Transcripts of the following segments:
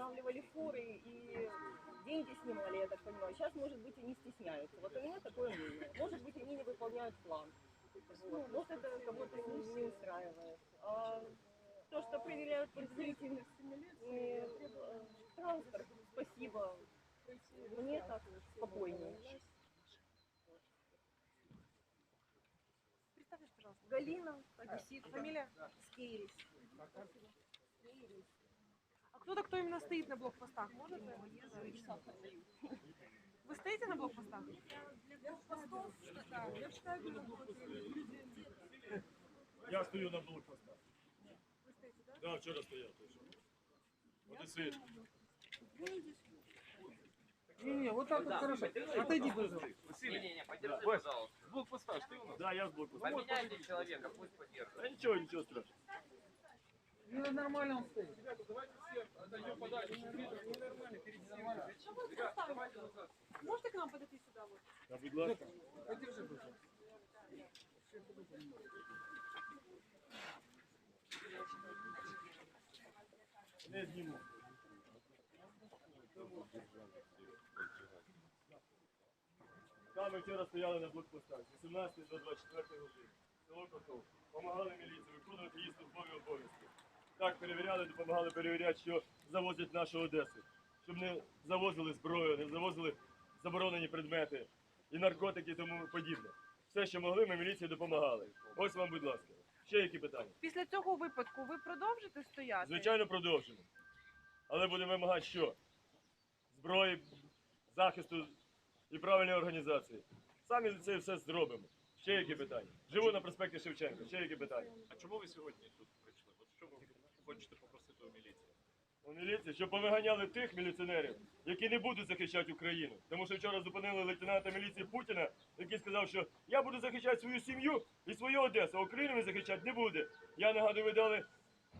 останавливали фуры и деньги снимали, я так понимаю. Сейчас, может быть, и не стесняются. Вот у меня такое мнение. Может быть, они не выполняют план. Вот. Может, это кого-то не, не устраивает. А то, что проверяют э, э, транспорт, спасибо. Мне так спокойнее. Представьтесь, пожалуйста. Галина, Одессит. Фамилия? Скейрис. А кто-то, кто именно стоит на блокпостах, может? Вы стоите на блокпостах? Я стою на блокпостах. Вы стоите, да? Да, вчора стояв. ти що. Одесит. Не-не, вот так вот хорошо. Отойди, пожалуйста. Не-не-не, подержи, пожалуйста. Блокпоста, ти у нас? Да, я з блокпоста. Поменяйте человека, пусть подержит. Та нічого, нічого страшного. Ну, нормально он стоит. Можете к нам подойти сюда? Вот? Та, будь ласка. Подержи, пожалуйста. Не зніму. Там ми вчора стояли на блокпостах з 18 до 24 години. Село Котов. Помагали міліції виконувати її службові обов'язки. Так перевіряли, допомагали перевіряти, що завозять нашу Одесу. Щоб не завозили зброю, не завозили заборонені предмети і наркотики і тому подібне. Все, що могли, ми міліції допомагали. Ось вам, будь ласка. Ще які питання? Після цього випадку ви продовжите стояти? Звичайно, продовжимо. Але будемо вимагати що? Зброї, захисту і правильної організації. Самі це все зробимо. Ще які питання? Живу на проспекті Шевченка. Ще які питання? А чому ви сьогодні тут прийшли? От що ви хочете попросити у міліції? У міліції, щоб повиганяли тих міліціонерів, які не будуть захищати Україну. Тому що вчора зупинили лейтенанта міліції Путіна, який сказав, що я буду захищати свою сім'ю і свою Одесу, а Україну він захищати не буде. Я нагадую, ви дали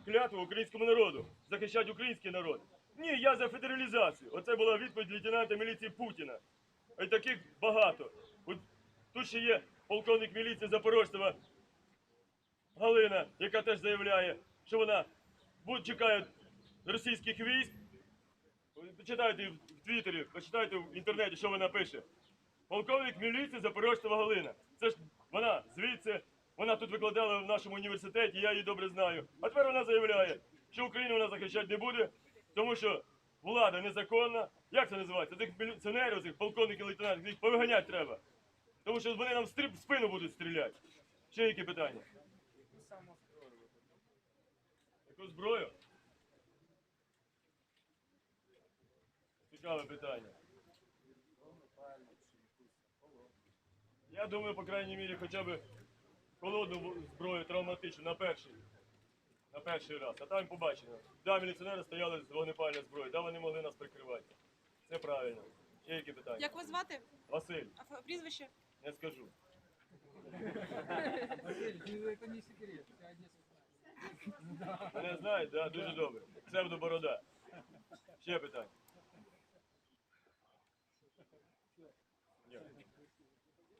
клятву українському народу захищати український народ. Ні, я за федералізацію. Оце була відповідь лейтенанта міліції Путіна. І таких багато. Тут ще є полковник міліції Запорожцева Галина, яка теж заявляє, що вона будь чекає російських військ. Почитайте в Твіттері, почитайте в інтернеті, що вона пише. Полковник міліції Запорожцева Галина. Це ж вона звідси, вона тут викладала в нашому університеті, я її добре знаю. А тепер вона заявляє, що Україну вона захищати не буде, тому що влада незаконна. Як це називається? Цих міліціонерів, цих полковників лейтенантів, їх повиганяти треба. Тому що вони нам в спину будуть стріляти. Ще які питання? Яку зброю? Цікаве питання. Я думаю, по крайній мірі, хоча б холодну зброю травматичну на перший. На перший раз. А там побачимо. Да, міліціонери стояли з вогнепальною зброєю, да, вони могли нас прикривати. Це правильно. Ще які питання? Як вас звати? Василь, А ф- прізвище? не скажу. Василий, ты- это не секрет. Одесса. Мене знають, да, дуже добре. Псевдоборода. Ще питання.